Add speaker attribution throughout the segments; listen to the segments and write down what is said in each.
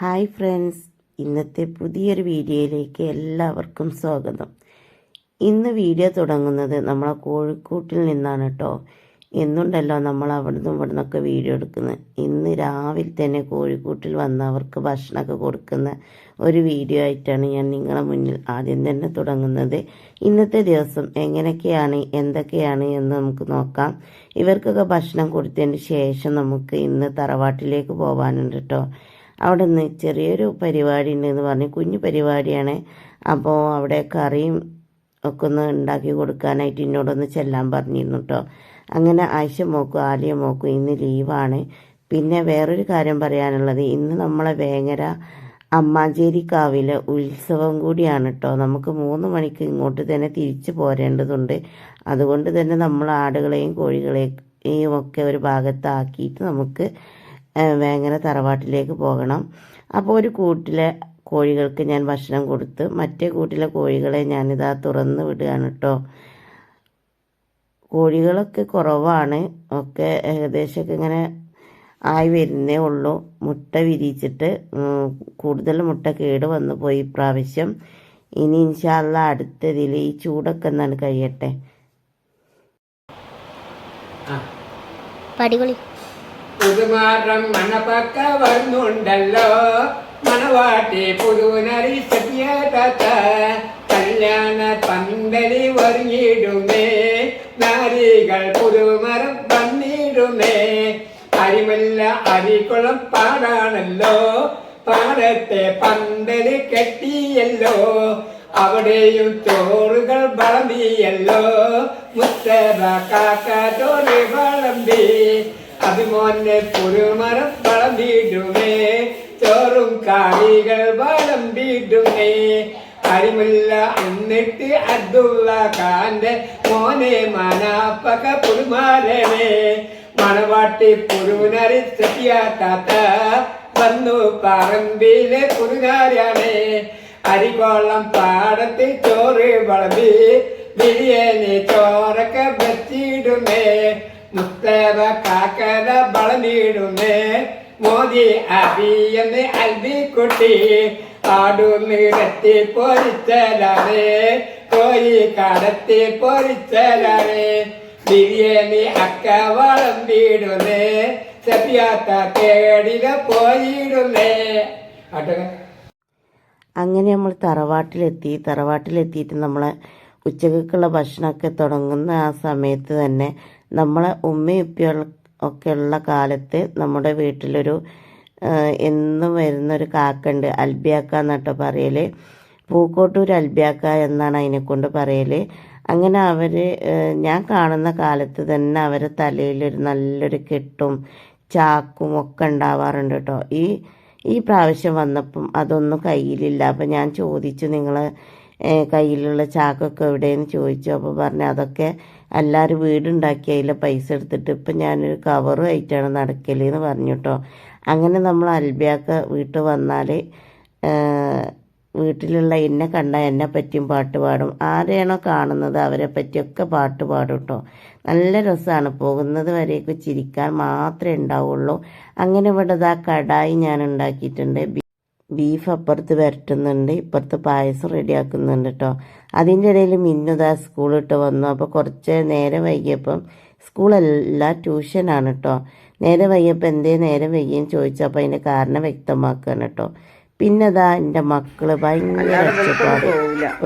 Speaker 1: hi friends ഇന്നത്തെ പുതിയൊരു വീഡിയോയിലേക്ക് എല്ലാവർക്കും സ്വാഗതം ഇന്ന് വീഡിയോ തുടങ്ങുന്നത് നമ്മളെ കോഴിക്കോട്ടിൽ നിന്നാണ് കേട്ടോ എന്നുണ്ടല്ലോ നമ്മൾ അവിടുന്ന് നിന്നൊക്കെ വീഡിയോ എടുക്കുന്നത് ഇന്ന് രാവിലെ തന്നെ കോഴിക്കോട്ടിൽ വന്നവർക്ക് ഭക്ഷണമൊക്കെ കൊടുക്കുന്ന ഒരു വീഡിയോ ആയിട്ടാണ് ഞാൻ നിങ്ങളെ മുന്നിൽ ആദ്യം തന്നെ തുടങ്ങുന്നത് ഇന്നത്തെ ദിവസം എങ്ങനെയൊക്കെയാണ് എന്തൊക്കെയാണ് എന്ന് നമുക്ക് നോക്കാം ഇവർക്കൊക്കെ ഭക്ഷണം കൊടുത്തതിന് ശേഷം നമുക്ക് ഇന്ന് തറവാട്ടിലേക്ക് പോകാനുണ്ട് കേട്ടോ അവിടെ നിന്ന് ചെറിയൊരു പരിപാടി ഉണ്ടെന്ന് പറഞ്ഞ് കുഞ്ഞു പരിപാടിയാണ് അപ്പോൾ അവിടെ കറിയും ഒക്കെ ഒന്ന് ഉണ്ടാക്കി കൊടുക്കാനായിട്ട് എന്നോടൊന്ന് ചെല്ലാൻ പറഞ്ഞിരുന്നു കേട്ടോ അങ്ങനെ ആയിഷ മോക്കും ആലിയ മോക്കും ഇന്ന് ലീവാണ് പിന്നെ വേറൊരു കാര്യം പറയാനുള്ളത് ഇന്ന് നമ്മളെ വേങ്ങര അമ്മാഞ്ചേരിക്കാവിലെ ഉത്സവം കൂടിയാണ് കേട്ടോ നമുക്ക് മൂന്ന് മണിക്ക് ഇങ്ങോട്ട് തന്നെ തിരിച്ചു പോരേണ്ടതുണ്ട് അതുകൊണ്ട് തന്നെ നമ്മൾ ആടുകളെയും കോഴികളെയും ഒക്കെ ഒരു ഭാഗത്താക്കിയിട്ട് നമുക്ക് വേങ്ങന തറവാട്ടിലേക്ക് പോകണം അപ്പോൾ ഒരു കൂട്ടിലെ കോഴികൾക്ക് ഞാൻ ഭക്ഷണം കൊടുത്ത് മറ്റേ കൂട്ടിലെ കോഴികളെ ഞാനിതാ തുറന്ന് വിടുകയാണ് കേട്ടോ കോഴികളൊക്കെ കുറവാണ് ഒക്കെ ഏകദേശമൊക്കെ ഇങ്ങനെ ആയി വരുന്നേ ഉള്ളൂ മുട്ട വിരിയിച്ചിട്ട് കൂടുതൽ മുട്ട കേട് വന്നു പോയി പ്രാവശ്യം ഇനി ഇൻഷാല്ല അടുത്തതിൽ ഈ ചൂടൊക്കെ എന്നാണ് കഴിയട്ടെ
Speaker 2: പടികളി പുതുമാറം മണപ്പക്ക വന്നുണ്ടല്ലോ മണവാട്ടി പുതുനറി സത്യാത കല്യാണ പന്തലി ഒരുങ്ങിടുമേ നാരികൾ പുതുമരം വന്നിടുമേ അരിമല്ല അരികുളം പാടാണല്ലോ പാടത്തെ പന്തല് കെട്ടിയല്ലോ അവിടെയും ചോറുകൾ വളമ്പിയല്ലോ മുത്തറ കാക്കോറി വളമ്പി അഭിമോനെ വളം വീടുമേ ചോറും കാളികൾ വീടുമേ അരിമില്ല എന്നിട്ട് അബ്ദുള്ള കാന്റെ മോനെ മനാപ്പക പുരുമാരനെ മണവാട്ടി പുരുവിനറി തെറ്റിയാത്ത വന്നു പറമ്പിലെ പുരുകാരനെ അരികോളം പാടത്തിൽ ചോറ് വളമ്പി ബിരിയാണി ചോറൊക്കെ വെച്ചിടുമേ മുസ്തവ കാക്കര വളർന്നിടുന്നേ മോദി അബിയെന്ന് അൽബിക്കുട്ടി ആടു നിരത്തി പൊരിച്ചലേ കോഴി കടത്തി പൊരിച്ചലേ ബിരിയാണി അക്ക വളർന്നിടുന്നേ സബിയാത്ത തേടില പോയിടുന്നേ
Speaker 1: അങ്ങനെ നമ്മൾ തറവാട്ടിലെത്തി തറവാട്ടിലെത്തിയിട്ട് നമ്മളെ ഉച്ചകൾക്കുള്ള ഭക്ഷണമൊക്കെ തുടങ്ങുന്ന ആ സമയത്ത് തന്നെ നമ്മളെ ഉമ്മയും ഉപ്പയും ഒക്കെ ഉള്ള കാലത്ത് നമ്മുടെ വീട്ടിലൊരു എന്നും വരുന്നൊരു കാക്കുണ്ട് അൽബ്യാക്ക എന്നിട്ട് പറയൽ പൂക്കോട്ടൂർ അൽബ്യാക്ക എന്നാണ് അതിനെക്കൊണ്ട് പറയൽ അങ്ങനെ അവർ ഞാൻ കാണുന്ന കാലത്ത് തന്നെ അവരെ തലയിലൊരു നല്ലൊരു കെട്ടും ചാക്കും ഒക്കെ ഉണ്ടാവാറുണ്ട് കേട്ടോ ഈ ഈ പ്രാവശ്യം വന്നപ്പം അതൊന്നും കയ്യിലില്ല അപ്പം ഞാൻ ചോദിച്ചു നിങ്ങൾ കയ്യിലുള്ള ചാക്കൊക്കെ എവിടെയെന്ന് ചോദിച്ചു അപ്പോൾ പറഞ്ഞു അതൊക്കെ എല്ലാവരും വീടുണ്ടാക്കി അതിലെ പൈസ എടുത്തിട്ട് ഇപ്പം ഞാനൊരു കവറും ആയിട്ടാണ് നടക്കലെന്ന് പറഞ്ഞു കേട്ടോ അങ്ങനെ നമ്മൾ അൽബിയാക്ക വീട്ടിൽ വന്നാൽ വീട്ടിലുള്ള എന്നെ കണ്ട എന്നെ പറ്റിയും പാട്ട് പാടും ആരെയാണോ കാണുന്നത് അവരെ പറ്റിയൊക്കെ പാട്ട് പാടും കേട്ടോ നല്ല രസമാണ് പോകുന്നത് വരെയൊക്കെ ചിരിക്കാൻ മാത്രമേ ഉണ്ടാവുള്ളൂ അങ്ങനെ ഇവിടെ ആ കടായി ഞാൻ ഉണ്ടാക്കിയിട്ടുണ്ട് ബീഫ് അപ്പുറത്ത് വരട്ടുന്നുണ്ട് ഇപ്പുറത്ത് പായസം റെഡിയാക്കുന്നുണ്ട് കേട്ടോ അതിൻ്റെ ഇടയിൽ മിന്നുദാസ് സ്കൂളിട്ട് വന്നു അപ്പോൾ കുറച്ച് നേരം വൈകിയപ്പം സ്കൂളല്ല ട്യൂഷനാണ് കേട്ടോ നേരെ വൈകിയപ്പോൾ എന്തേ നേരം വൈകിയെന്ന് ചോദിച്ചപ്പോൾ അതിൻ്റെ കാരണം വ്യക്തമാക്കുകയാണ് കേട്ടോ പിന്നെതാ എൻ്റെ മക്കൾ ഭയങ്കര ഒച്ചപ്പാട്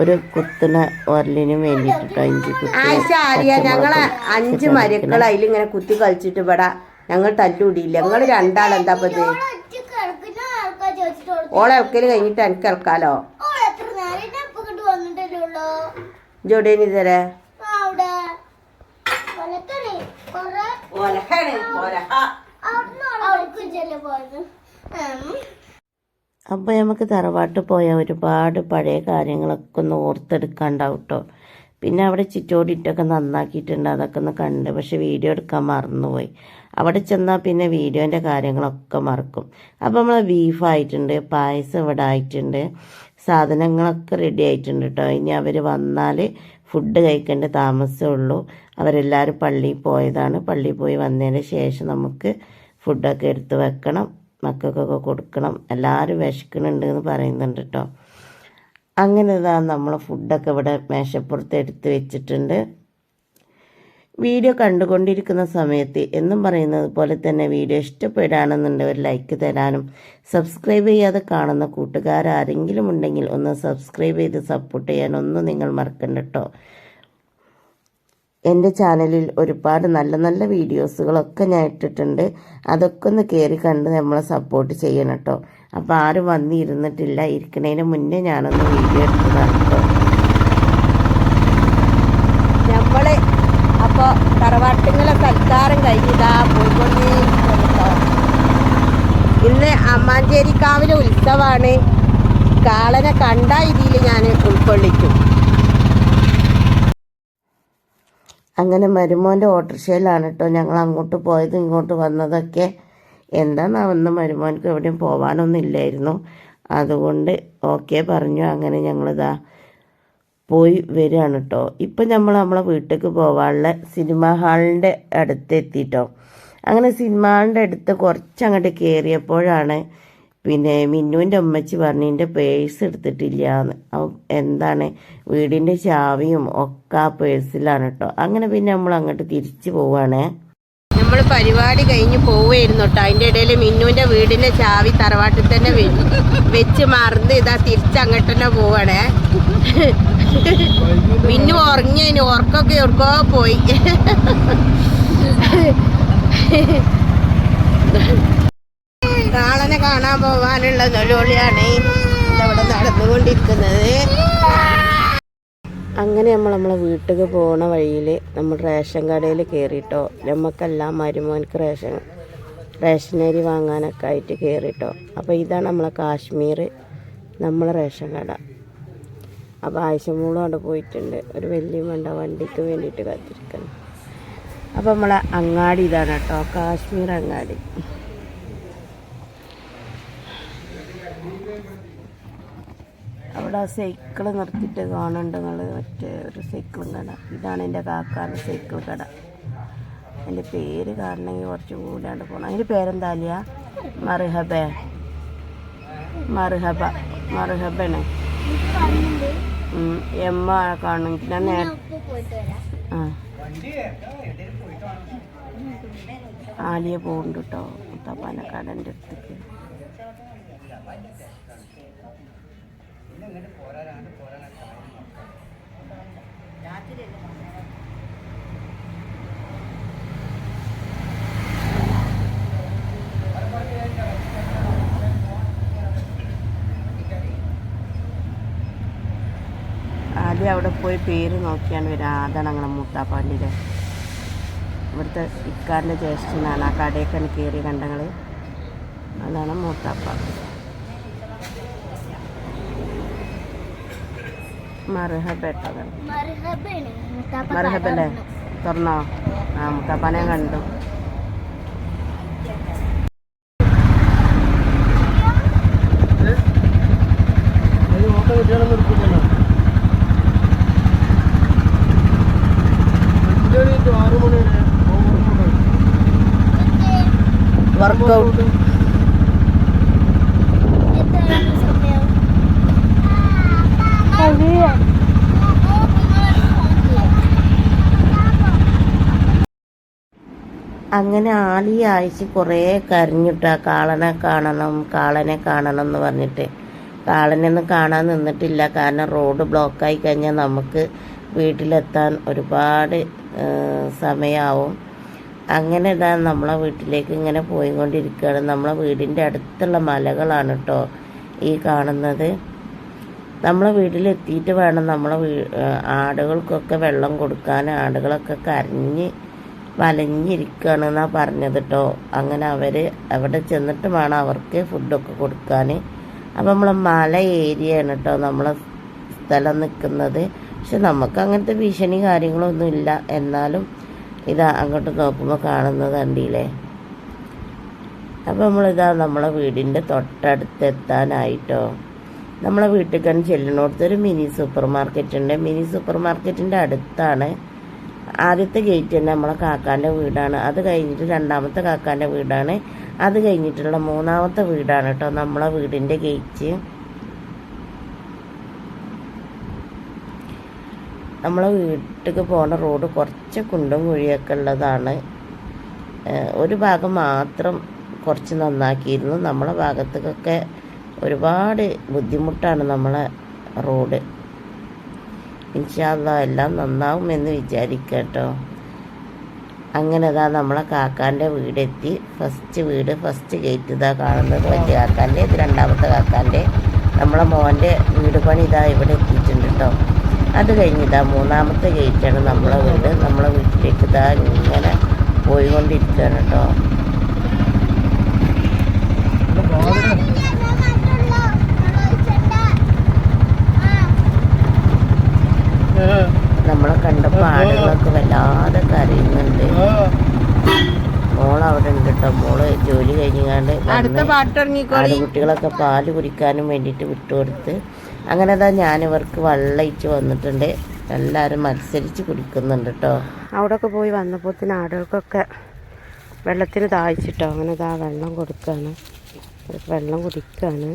Speaker 1: ഒരു കുത്തുണ ഒരലിനും വേണ്ടിയിട്ടോ അഞ്ച് കുത്തി ഞങ്ങളെ അഞ്ച് മരുക്കൾ അതിലിങ്ങനെ കുത്തി കളിച്ചിട്ട് ഇവിടെ ഞങ്ങൾ തല്ലുകൂടിയില്ല ഞങ്ങൾ രണ്ടാളെന്താ പത് ഓളെ ഒക്കൽ കഴിഞ്ഞിട്ട് എനിക്ക് ഇറക്കാലോ ജോഡിയൻ ഇതരെ നമുക്ക് തറവാട്ട് പോയാൽ ഒരുപാട് പഴയ കാര്യങ്ങളൊക്കെ ഒന്ന് ഓർത്തെടുക്കാണ്ടാവും കേട്ടോ പിന്നെ അവിടെ ചിറ്റോടിയിട്ടൊക്കെ നന്നാക്കിയിട്ടുണ്ട് അതൊക്കെ ഒന്ന് കണ്ട് പക്ഷെ വീഡിയോ എടുക്കാൻ മറന്നുപോയി അവിടെ ചെന്നാൽ പിന്നെ വീഡിയോൻ്റെ കാര്യങ്ങളൊക്കെ മറക്കും അപ്പോൾ നമ്മൾ ബീഫ് ആയിട്ടുണ്ട് പായസം ഇവിടെ ആയിട്ടുണ്ട് സാധനങ്ങളൊക്കെ റെഡി ആയിട്ടുണ്ട് കേട്ടോ ഇനി അവർ വന്നാൽ ഫുഡ് കഴിക്കേണ്ട താമസമുള്ളൂ അവരെല്ലാവരും പള്ളിയിൽ പോയതാണ് പള്ളിയിൽ പോയി വന്നതിന് ശേഷം നമുക്ക് ഫുഡൊക്കെ എടുത്ത് വെക്കണം മക്കൾക്കൊക്കെ കൊടുക്കണം എല്ലാവരും വിശക്കുന്നുണ്ട് എന്ന് പറയുന്നുണ്ട് കേട്ടോ അങ്ങനെ ഇതാ നമ്മൾ ഫുഡൊക്കെ ഇവിടെ മേശപ്പുറത്ത് എടുത്ത് വെച്ചിട്ടുണ്ട് വീഡിയോ കണ്ടുകൊണ്ടിരിക്കുന്ന സമയത്ത് എന്നും പറയുന്നത് പോലെ തന്നെ വീഡിയോ ഇഷ്ടപ്പെടുകയാണെന്നുണ്ടെങ്കിൽ ഒരു ലൈക്ക് തരാനും സബ്സ്ക്രൈബ് ചെയ്യാതെ കാണുന്ന കൂട്ടുകാരാരെങ്കിലും ഉണ്ടെങ്കിൽ ഒന്ന് സബ്സ്ക്രൈബ് ചെയ്ത് സപ്പോർട്ട് ചെയ്യാനൊന്നും നിങ്ങൾ മറക്കണ്ട കേട്ടോ എൻ്റെ ചാനലിൽ ഒരുപാട് നല്ല നല്ല വീഡിയോസുകളൊക്കെ ഞാൻ ഇട്ടിട്ടുണ്ട് അതൊക്കെ ഒന്ന് കയറി കണ്ട് നമ്മളെ സപ്പോർട്ട് ചെയ്യണം കേട്ടോ അപ്പോൾ ആരും വന്നിരുന്നിട്ടില്ല ഇരിക്കുന്നതിന് മുന്നേ ഞാനൊന്ന് വീഡിയോ എടുത്തതാണ് കേട്ടോ നമ്മൾ അപ്പോൾ തറവാട്ടിങ്ങളെ സൽക്കാരം കഴിഞ്ഞിതാ പോയിക്കൊണ്ടേ ഇന്ന് അമ്മാഞ്ചേരിക്കാവിലെ ഉത്സവമാണ് കാളനെ കണ്ട രീതിയിൽ ഞാൻ ഉൾക്കൊള്ളിക്കും അങ്ങനെ മരുമോൻ്റെ ഓട്ടോറിക്ഷയിലാണ് കേട്ടോ ഞങ്ങൾ അങ്ങോട്ട് പോയത് ഇങ്ങോട്ട് വന്നതൊക്കെ എന്താണെന്നാവുന്ന മരുമോൻക്ക് എവിടെയും പോകാനൊന്നും ഇല്ലായിരുന്നു അതുകൊണ്ട് ഓക്കെ പറഞ്ഞു അങ്ങനെ ഞങ്ങളിതാ പോയി വരികയാണ് കേട്ടോ ഇപ്പം നമ്മൾ നമ്മളെ വീട്ടിലേക്ക് പോകാനുള്ള സിനിമാ ഹാളിൻ്റെ അടുത്ത് എത്തിയിട്ടോ അങ്ങനെ സിനിമാ ഹാളിൻ്റെ അടുത്ത് കുറച്ച് അങ്ങോട്ട് കയറിയപ്പോഴാണ് പിന്നെ മിന്നുവിൻ്റെ അമ്മച്ചി പറഞ്ഞു എൻ്റെ പേഴ്സ് എടുത്തിട്ടില്ല എന്ന് എന്താണ് വീടിൻ്റെ ചാവിയും ഒക്കെ ആ പേഴ്സിലാണ് കേട്ടോ അങ്ങനെ പിന്നെ നമ്മൾ അങ്ങോട്ട് തിരിച്ചു പോവാണ് നമ്മൾ പരിപാടി കഴിഞ്ഞ് പോവുകയായിരുന്നു കേട്ടോ അതിൻ്റെ ഇടയിൽ മിന്നുവിൻ്റെ വീടിൻ്റെ ചാവി തറവാട്ടിൽ തന്നെ വെച്ച് മറന്ന് ഇതാ അങ്ങോട്ട് തന്നെ പോവാണേ മിന്നു ഉറങ്ങിയതിന് ഉറക്കൊക്കെ ഉറക്കോ പോയി നാളനെ കാണാൻ പോകാനുള്ള നൊലോളിയാണ് ഇവിടെ നടന്നുകൊണ്ടിരിക്കുന്നത് അങ്ങനെ നമ്മൾ നമ്മളെ വീട്ടിലേക്ക് പോണ വഴിയിൽ നമ്മൾ റേഷൻ കടയിൽ കയറിയിട്ടോ നമുക്കെല്ലാം മരുമോനക്ക് റേഷൻ റേഷനരി വാങ്ങാനൊക്കെ ആയിട്ട് കയറിയിട്ടോ അപ്പോൾ ഇതാണ് നമ്മളെ കാശ്മീർ നമ്മളെ റേഷൻ കട അപ്പോൾ മൂളും അവിടെ പോയിട്ടുണ്ട് ഒരു വലിയ വേണ്ട വണ്ടിക്ക് വേണ്ടിയിട്ട് കാത്തിരിക്കണം അപ്പോൾ നമ്മളെ അങ്ങാടി ഇതാണ് കേട്ടോ കാശ്മീർ അങ്ങാടി ഇവിടെ സൈക്കിൾ നിർത്തിയിട്ട് കാണുന്നുണ്ട് നിങ്ങൾ മറ്റേ ഒരു സൈക്കിളും കട ഇതാണ് എൻ്റെ കാക്കാൻ്റെ സൈക്കിൾ കട എൻ്റെ പേര് കാണണമെങ്കിൽ കുറച്ച് കൂടാണ്ട് പോകണം അതിൻ്റെ പേരെന്താലിയ അല്ല മർഹബ മർഹബ മർഹബാണ് ആ കാണുമെങ്കിൽ ഞാൻ നേരെ ആ ആലിയ പോകുന്നുണ്ട് കേട്ടോ കടൻ്റെ അടുത്തേക്ക് ഇങ്ങോട്ട് പോരാനാണ് പോരാനാണ് അവിടെ പോയി പേര് നോക്കിയാണ് വരിക അതാണ് ഞങ്ങളെ മൂത്താപ്പാണ്ടിൻ്റെ ഇവിടുത്തെ ഇക്കാരൻ്റെ ജ്യേഷ്ഠനാണ് ആ കടയൊക്കെ കയറി കണ്ടങ്ങൾ അതാണ് മൂത്താപ്പ
Speaker 3: മർഹബല്ലേ
Speaker 1: തുറന്നോ ആ മുത്താപ്പാനെ കണ്ടു കുട്ടികളൊന്നും എടുക്കില്ലല്ലോ ആറു മണി വരെ വർക്കൗട്ട് അങ്ങനെ ആലി ആഴ്ച കുറേ കരഞ്ഞിട്ടാ കാളനെ കാണണം കാളനെ കാണണം എന്ന് പറഞ്ഞിട്ട് കാളനൊന്നും കാണാൻ നിന്നിട്ടില്ല കാരണം റോഡ് ബ്ലോക്കായി കഴിഞ്ഞാൽ നമുക്ക് വീട്ടിലെത്താൻ ഒരുപാട് സമയമാവും അങ്ങനെ ഇതാ നമ്മളെ വീട്ടിലേക്ക് ഇങ്ങനെ പോയിക്കൊണ്ടിരിക്കുകയാണ് നമ്മളെ വീടിൻ്റെ അടുത്തുള്ള മലകളാണ് കേട്ടോ ഈ കാണുന്നത് നമ്മളെ വീട്ടിലെത്തിയിട്ട് വേണം നമ്മളെ വീ ആടുകൾക്കൊക്കെ വെള്ളം കൊടുക്കാൻ ആടുകളൊക്കെ കരഞ്ഞ് വലഞ്ഞിരിക്കുകയാണ് പറഞ്ഞത് കേട്ടോ അങ്ങനെ അവർ അവിടെ ചെന്നിട്ട് വേണം അവർക്ക് ഫുഡൊക്കെ കൊടുക്കാൻ അപ്പം നമ്മളെ മല ഏരിയയാണ് കേട്ടോ നമ്മളെ സ്ഥലം നിൽക്കുന്നത് പക്ഷെ നമുക്ക് അങ്ങനത്തെ ഭീഷണി കാര്യങ്ങളൊന്നും ഇല്ല എന്നാലും ഇതാ അങ്ങോട്ട് നോക്കുമ്പോൾ കാണുന്നത് കണ്ടില്ലേ അപ്പം നമ്മളിതാ നമ്മളെ വീടിൻ്റെ തൊട്ടടുത്ത് എത്താനായിട്ടോ നമ്മളെ വീട്ടിൽ തന്നെ ചെല്ലുന്നിടത്ത് മിനി സൂപ്പർ മാർക്കറ്റ് ഉണ്ട് മിനി സൂപ്പർ മാർക്കറ്റിൻ്റെ അടുത്താണ് ആദ്യത്തെ ഗേറ്റ് തന്നെ നമ്മളെ കാക്കാൻ്റെ വീടാണ് അത് കഴിഞ്ഞിട്ട് രണ്ടാമത്തെ കാക്കാൻ്റെ വീടാണ് അത് കഴിഞ്ഞിട്ടുള്ള മൂന്നാമത്തെ വീടാണ് കേട്ടോ നമ്മളെ വീടിൻ്റെ ഗേറ്റ് നമ്മളെ വീട്ടിലേക്ക് പോകുന്ന റോഡ് കുറച്ച് കുണ്ടും കുഴിയൊക്കെ ഉള്ളതാണ് ഒരു ഭാഗം മാത്രം കുറച്ച് നന്നാക്കിയിരുന്നു നമ്മളെ ഭാഗത്തേക്കൊക്കെ ഒരുപാട് ബുദ്ധിമുട്ടാണ് നമ്മളെ റോഡ് ഇൻഷാല്ല എല്ലാം നന്നാവുമെന്ന് വിചാരിക്കട്ടോ അങ്ങനെ ഇതാ നമ്മളെ കാക്കാൻ്റെ വീടെത്തി ഫസ്റ്റ് വീട് ഫസ്റ്റ് ഗേറ്റ് ഇതാ കാണുന്നത് വലിയ കാക്കാൻ്റെ ഇത് രണ്ടാമത്തെ കാക്കാൻ്റെ നമ്മളെ മോൻ്റെ വീട് പണി ഇതാ ഇവിടെ എത്തിയിട്ടുണ്ട് കേട്ടോ അത് കഴിഞ്ഞ് ഇതാ മൂന്നാമത്തെ ഗേറ്റാണ് നമ്മളെ വീട് നമ്മളെ വീട്ടിലേക്ക് ഇതാ ഇങ്ങനെ പോയിക്കൊണ്ടിരിക്കുകയാണ് കേട്ടോ അടുത്ത പാല് കുടിക്കാനും വേണ്ടിയിട്ട് വിട്ടുകൊടുത്ത് അങ്ങനെ അതാ ഞാനിവർക്ക് വെള്ളയിച്ച് വന്നിട്ടുണ്ട് എല്ലാവരും മത്സരിച്ച് കുടിക്കുന്നുണ്ട് കേട്ടോ ഒക്കെ പോയി തന്നെ ആടുകൾക്കൊക്കെ വെള്ളത്തിന് താഴ്ച്ചിട്ടോ അങ്ങനെ ഇതാ വെള്ളം കൊടുക്കുകയാണ് വെള്ളം കുടിക്കുകയാണ്